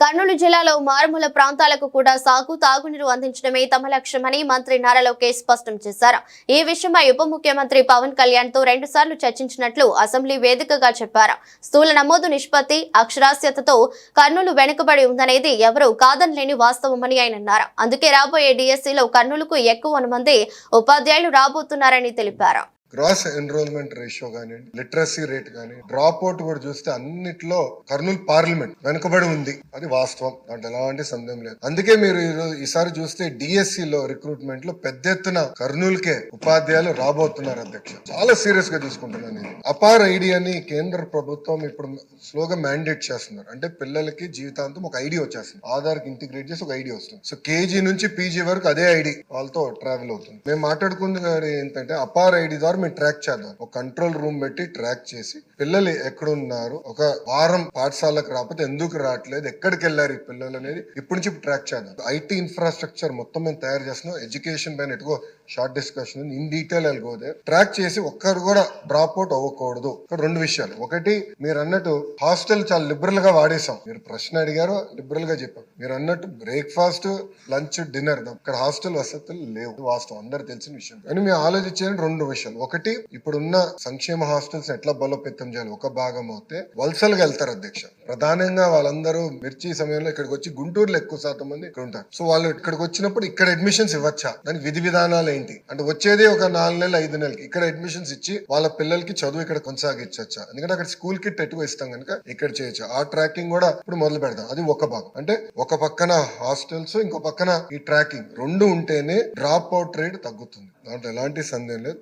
కర్నూలు జిల్లాలో మారుమూల ప్రాంతాలకు కూడా సాగు తాగునీరు అందించడమే తమ లక్ష్యమని మంత్రి నారా లోకేష్ స్పష్టం చేశారు. ఈ విషయమై ఉప ముఖ్యమంత్రి పవన్ కళ్యాణ్తో రెండు సార్లు చర్చించినట్లు అసెంబ్లీ వేదికగా చెప్పారు. స్థూల నమోదు నిష్పత్తి అక్షరాస్యతతో కర్నూలు వెనుకబడి ఉందనేది ఎవరూ కాదనలేని వాస్తవమని ఆయన అన్నారు. అందుకే రాబోయే డిఎస్సిలో కర్నూలుకు ఎక్కువ మంది ఉపాధ్యాయులు రాబోతున్నారని తెలిపారు. గ్రాస్ ఎన్రోల్మెంట్ రేషియో కానీ లిటరసీ రేట్ కానీ డ్రాప్ అవుట్ కూడా చూస్తే అన్నిట్లో కర్నూలు పార్లమెంట్ వెనుకబడి ఉంది. అది వాస్తవం. దాంట్లో ఎలాంటి సందేహం లేదు. అందుకే మీరు ఈరోజు ఈసారి చూస్తే డిఎస్సి లో రిక్రూట్మెంట్లో పెద్ద ఎత్తున కర్నూలుకే ఉపాధ్యాయులు రాబోతున్నారు అధ్యక్ష. చాలా సీరియస్గా తీసుకుంటున్నాను నేను. అపార్ ఐడి అని కేంద్ర ప్రభుత్వం ఇప్పుడు స్లోగా మ్యాండేట్ చేస్తున్నారు. అంటే పిల్లలకి జీవితాంతం ఒక ఐడి వచ్చేస్తుంది. ఆధార్కి ఇంటిగ్రేట్ చేసి ఒక ఐడి వస్తుంది. సో కేజీ నుంచి పీజీ వరకు అదే ఐడి వాళ్ళతో ట్రావెల్ అవుతుంది. మేము మాట్లాడుకుంది ఏంటంటే అపార్ ఐడి ద్వారా మేము ట్రాక్ చేద్దాం. ఒక కంట్రోల్ రూమ్ పెట్టి ట్రాక్ చేసి పిల్లలు ఎక్కడున్నారు? ఒక వారం పాఠశాలకు రాకపోతే ఎందుకు రావట్లేదు? ఎక్కడికి వెళ్ళారు ఈ పిల్లలు అనేది ఇప్పటి నుంచి ట్రాక్ చేద్దాం. ఐటీ ఇన్ఫ్రాస్ట్రక్చర్ మొత్తం మేము తయారు చేస్తున్నాం. ఎడ్యుకేషన్ పైన ఎటుకో షార్ట్ డిస్కషన్ ఇన్ డీటెయిల్ వెళ్ళిపోతే ట్రాక్ చేసి ఒక్కరు కూడా డ్రాప్ అవుట్ అవ్వకూడదు. ఇక్కడ రెండు విషయాలు. ఒకటి మీరు అన్నట్టు హాస్టల్ చాలా లిబరల్గా వాడేసాం మీరు ప్రశ్న అడిగారు లిబరల్గా చెప్పాం. మీరు అన్నట్టు బ్రేక్ఫాస్ట్ లంచ్ డిన్నర్ ఇక్కడ హాస్టల్ వసతులు లేవు. వాస్తవం. అందరు తెలిసిన విషయం. కానీ మేము ఆలోచించే రెండు విషయాలు. ఒకటి ఇప్పుడున్న సంక్షేమ హాస్టల్స్ ఎట్లా బలోపేతం చేయాలి ఒక భాగం అవుతే వలసలుగా వెళ్తారు అధ్యక్ష. ప్రధానంగా వాళ్ళందరూ మిర్చి సమయంలో ఇక్కడికి వచ్చి గుంటూరులో ఎక్కువ శాతం మంది ఇక్కడ ఉంటారు. సో వాళ్ళు ఇక్కడికి వచ్చినప్పుడు ఇక్కడ అడ్మిషన్స్ ఇవ్వచ్చా? దాని విధి విధానాలు ఏంటి? అంటే వచ్చేది ఒక నాలుగు నెలలు ఐదు నెలలకి ఇక్కడ అడ్మిషన్స్ ఇచ్చి వాళ్ళ పిల్లలకి చదువు ఇక్కడ కొనసాగించచ్చా? ఎందుకంటే అక్కడ స్కూల్ కిట్ ఎటువ ఇస్తాం కనుక ఇక్కడ చేయొచ్చు. ఆ ట్రాకింగ్ కూడా ఇప్పుడు మొదలు పెడదాం. అది ఒక భాగం. అంటే ఒక పక్కన హాస్టల్స్ ఇంకో పక్కన ఈ ట్రాకింగ్ రెండు ఉంటేనే డ్రాప్ అవుట్ రేట్ తగ్గుతుంది. దాంట్లో ఎలాంటి సందేహం లేదు.